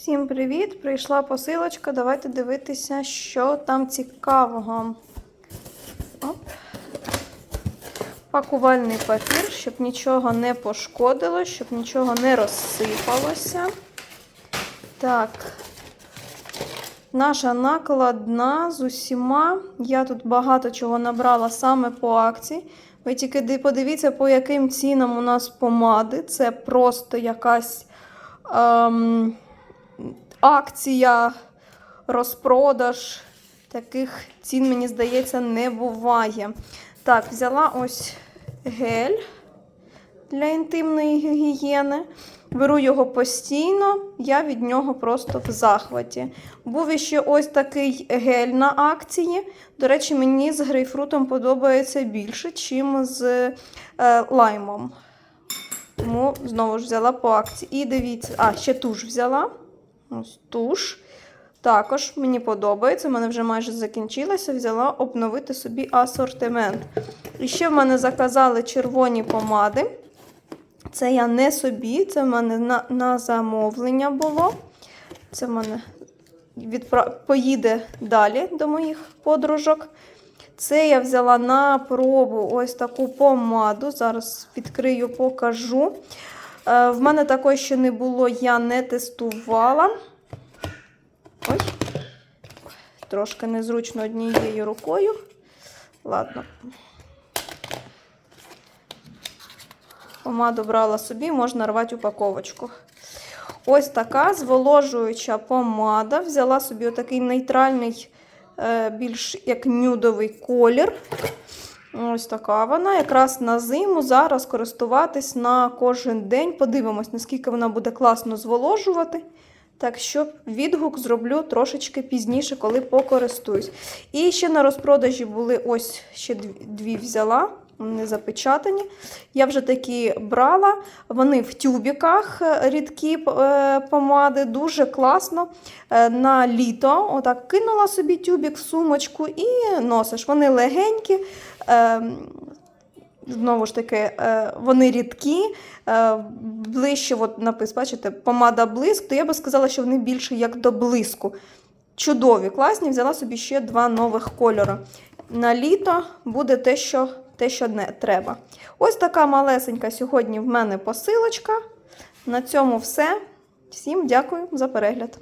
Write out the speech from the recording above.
Всім привіт! Прийшла посилочка. Давайте дивитися, що там цікавого. Оп. Пакувальний папір, щоб нічого не пошкодило, щоб нічого не розсипалося. Так. Наша накладна з усіма. Я тут багато чого набрала саме по акції. Ви тільки подивіться, по яким цінам у нас помади. Це просто якась ем, акція, розпродаж. Таких цін, мені здається, не буває. Так, взяла ось гель для інтимної гігієни. Беру його постійно, я від нього просто в захваті. Був іще ось такий гель на акції. До речі, мені з грейпфрутом подобається більше, чим з е, лаймом. Тому знову ж взяла по акції. І дивіться, а, ще туш взяла. Ось туш. Також мені подобається, в мене вже майже закінчилося. Взяла обновити собі асортимент. І ще в мене заказали червоні помади. Це я не собі, це в мене на, на замовлення було. Це в мене відпра... поїде далі до моїх подружок. Це я взяла на пробу ось таку помаду. Зараз відкрию, покажу. Е, в мене такої ще не було, я не тестувала. Ой, трошки незручно однією рукою. Ладно. Помаду брала собі, можна рвати упаковочку. Ось така зволожуюча помада. Взяла собі отакий нейтральний, е, більш як нюдовий колір. Ось така вона. Якраз на зиму зараз користуватись на кожен день. Подивимось, наскільки вона буде класно зволожувати. Так що відгук зроблю трошечки пізніше, коли покористуюсь. І ще на розпродажі були ось ще дві взяла. Вони запечатані. Я вже такі брала. Вони в тюбіках е, рідкі е, помади, дуже класно. Е, На літо отак кинула собі тюбік сумочку і носиш. Вони легенькі. е, Знову ж таки, вони рідкі, ближче, от напис, бачите, помада блиск, то я би сказала, що вони більше як до блиску. Чудові, класні, взяла собі ще два нових кольори. На літо буде те, що, те, що не треба. Ось така малесенька сьогодні в мене посилочка. На цьому все. Всім дякую за перегляд.